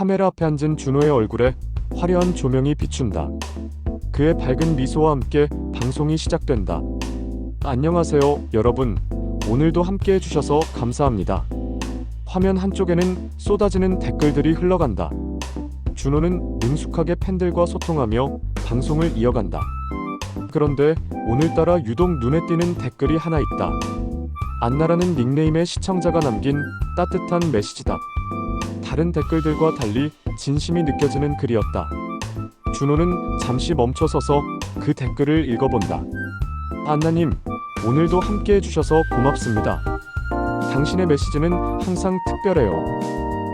카메라 앞에 앉은 준호의 얼굴에 화려한 조명이 비춘다. 그의 밝은 미소와 함께 방송이 시작된다. 안녕하세요, 여러분. 오늘도 함께 해주셔서 감사합니다. 화면 한쪽에는 쏟아지는 댓글들이 흘러간다. 준호는 능숙하게 팬들과 소통하며 방송을 이어간다. 그런데 오늘따라 유독 눈에 띄는 댓글이 하나 있다. 안나라는 닉네임의 시청자가 남긴 따뜻한 메시지다. 다른 댓글들과 달리 진심이 느껴지는 글이었다. 준호는 잠시 멈춰서서 그 댓글을 읽어본다. 안나님, 오늘도 함께 해주셔서 고맙습니다. 당신의 메시지는 항상 특별해요.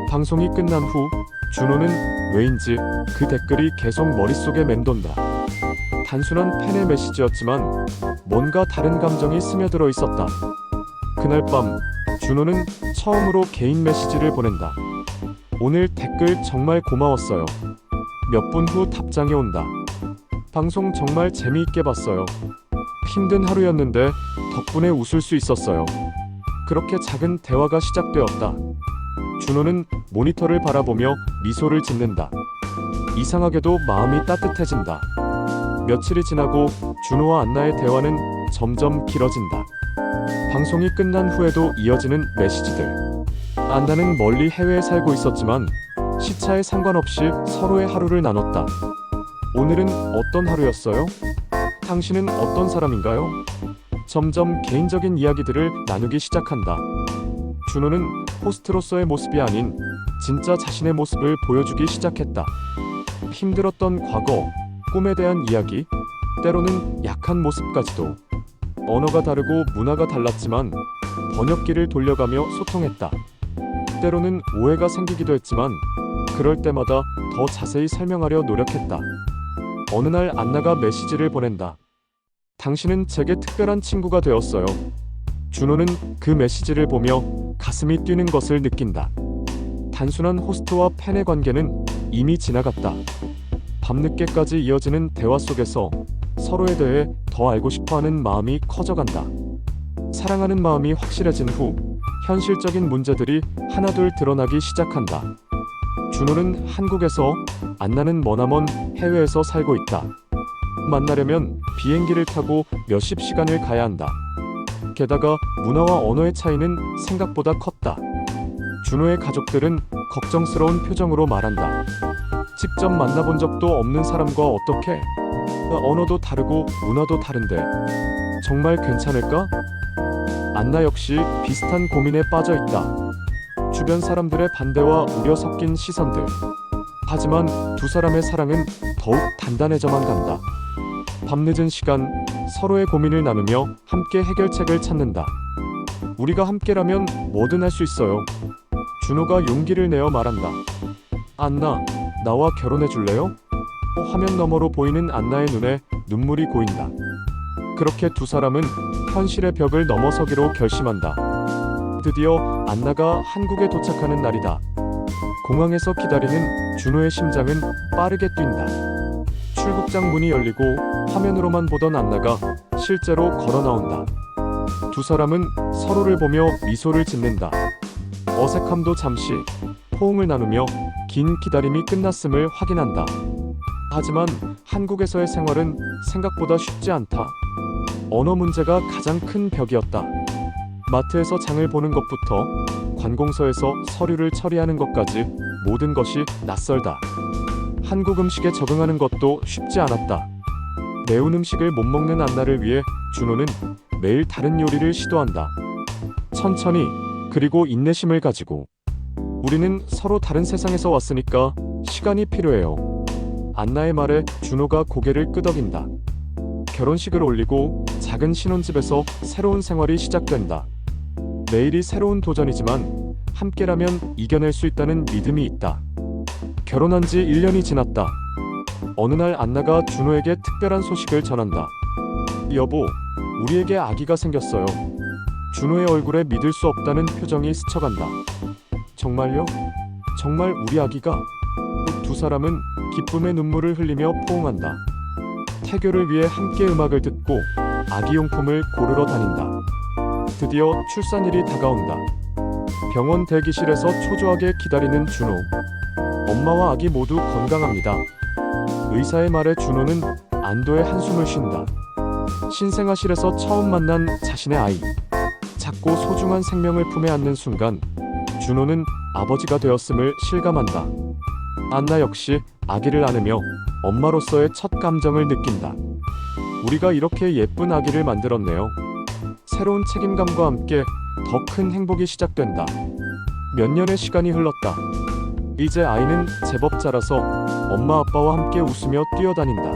방송이 끝난 후 준호는 왜인지 그 댓글이 계속 머릿속에 맴돈다. 단순한 팬의 메시지였지만 뭔가 다른 감정이 스며들어 있었다. 그날 밤 준호는 처음으로 개인 메시지를 보낸다. 오늘 댓글 정말 고마웠어요. 몇 분 후 답장이 온다. 방송 정말 재미있게 봤어요. 힘든 하루였는데 덕분에 웃을 수 있었어요. 그렇게 작은 대화가 시작되었다. 준호는 모니터를 바라보며 미소를 짓는다. 이상하게도 마음이 따뜻해진다. 며칠이 지나고 준호와 안나의 대화는 점점 길어진다. 방송이 끝난 후에도 이어지는 메시지들. 안나는 멀리 해외에 살고 있었지만 시차에 상관없이 서로의 하루를 나눴다. 오늘은 어떤 하루였어요? 당신은 어떤 사람인가요? 점점 개인적인 이야기들을 나누기 시작한다. 준호는 호스트로서의 모습이 아닌 진짜 자신의 모습을 보여주기 시작했다. 힘들었던 과거, 꿈에 대한 이야기, 때로는 약한 모습까지도. 언어가 다르고 문화가 달랐지만 번역기를 돌려가며 소통했다. 때로는 오해가 생기기도 했지만 그럴 때마다 더 자세히 설명하려 노력했다. 어느 날 안나가 메시지를 보낸다. 당신은 제게 특별한 친구가 되었어요. 준호는 그 메시지를 보며 가슴이 뛰는 것을 느낀다. 단순한 호스트와 팬의 관계는 이미 지나갔다. 밤늦게까지 이어지는 대화 속에서 서로에 대해 더 알고 싶어 하는 마음이 커져간다. 사랑하는 마음이 확실해진 후 현실적인 문제들이 하나둘 드러나기 시작한다. 준호는 한국에서 안나는 머나먼 해외에서 살고 있다. 만나려면 비행기를 타고 몇십 시간을 가야 한다. 게다가 문화와 언어의 차이는 생각보다 컸다. 준호의 가족들은 걱정스러운 표정으로 말한다. 직접 만나본 적도 없는 사람과 어떻게? 언어도 다르고 문화도 다른데 정말 괜찮을까? 안나 역시 비슷한 고민에 빠져 있다. 주변 사람들의 반대와 우려 섞인 시선들. 하지만 두 사람의 사랑은 더욱 단단해져만 간다. 밤늦은 시간 서로의 고민을 나누며 함께 해결책을 찾는다. 우리가 함께라면 뭐든 할 수 있어요. 준호가 용기를 내어 말한다. 안나, 나와 결혼해 줄래요? 화면 너머로 보이는 안나의 눈에 눈물이 고인다. 그렇게 두 사람은 현실의 벽을 넘어서기로 결심한다. 드디어 안나가 한국에 도착하는 날이다. 공항에서 기다리는 준호의 심장은 빠르게 뛴다. 출국장 문이 열리고 화면으로만 보던 안나가 실제로 걸어 나온다. 두 사람은 서로를 보며 미소를 짓는다. 어색함도 잠시 포옹을 나누며 긴 기다림이 끝났음을 확인한다. 하지만 한국에서의 생활은 생각보다 쉽지 않다. 언어 문제가 가장 큰 벽이었다. 마트에서 장을 보는 것부터 관공서에서 서류를 처리하는 것까지 모든 것이 낯설다. 한국 음식에 적응하는 것도 쉽지 않았다. 매운 음식을 못 먹는 안나를 위해 준호는 매일 다른 요리를 시도한다. 천천히 그리고 인내심을 가지고 우리는 서로 다른 세상에서 왔으니까 시간이 필요해요. 안나의 말에 준호가 고개를 끄덕인다. 결혼식을 올리고 작은 신혼집에서 새로운 생활이 시작된다. 매일이 새로운 도전이지만 함께라면 이겨낼 수 있다는 믿음이 있다. 결혼한 지 1년이 지났다. 어느 날 안나가 준호에게 특별한 소식을 전한다. 여보, 우리에게 아기가 생겼어요. 준호의 얼굴에 믿을 수 없다는 표정이 스쳐간다. 정말요? 정말 우리 아기가? 두 사람은 기쁨의 눈물을 흘리며 포옹한다. 태교를 위해 함께 음악을 듣고 아기용품을 고르러 다닌다. 드디어 출산일이 다가온다. 병원 대기실에서 초조하게 기다리는 준호. 엄마와 아기 모두 건강합니다. 의사의 말에 준호는 안도의 한숨을 쉰다. 신생아실에서 처음 만난 자신의 아이. 작고 소중한 생명을 품에 안는 순간 준호는 아버지가 되었음을 실감한다. 안나 역시 아기를 안으며 엄마로서의 첫 감정을 느낀다. 우리가 이렇게 예쁜 아기를 만들었네요. 새로운 책임감과 함께 더 큰 행복이 시작된다. 몇 년의 시간이 흘렀다. 이제 아이는 제법 자라서 엄마 아빠와 함께 웃으며 뛰어다닌다.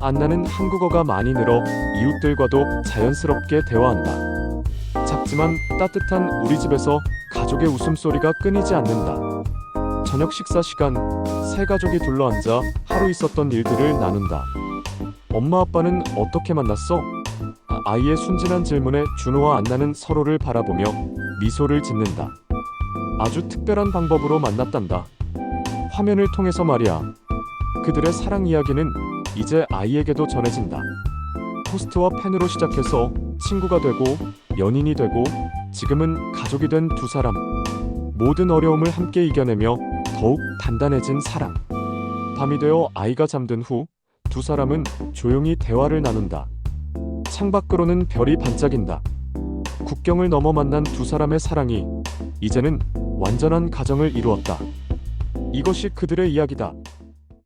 안나는 한국어가 많이 늘어 이웃들과도 자연스럽게 대화한다. 작지만 따뜻한 우리 집에서 가족의 웃음소리가 끊이지 않는다. 저녁 식사 시간, 세 가족이 둘러앉아 하루 있었던 일들을 나눈다. 엄마 아빠는 어떻게 만났어? 아, 아이의 순진한 질문에 준호와 안나는 서로를 바라보며 미소를 짓는다. 아주 특별한 방법으로 만났단다. 화면을 통해서 말이야. 그들의 사랑 이야기는 이제 아이에게도 전해진다. 호스트와 팬으로 시작해서 친구가 되고 연인이 되고 지금은 가족이 된 두 사람. 모든 어려움을 함께 이겨내며 더욱 단단해진 사랑. 밤이 되어 아이가 잠든 후 두 사람은 조용히 대화를 나눈다. 창밖으로는 별이 반짝인다. 국경을 넘어 만난 두 사람의 사랑이 이제는 완전한 가정을 이루었다. 이것이 그들의 이야기다.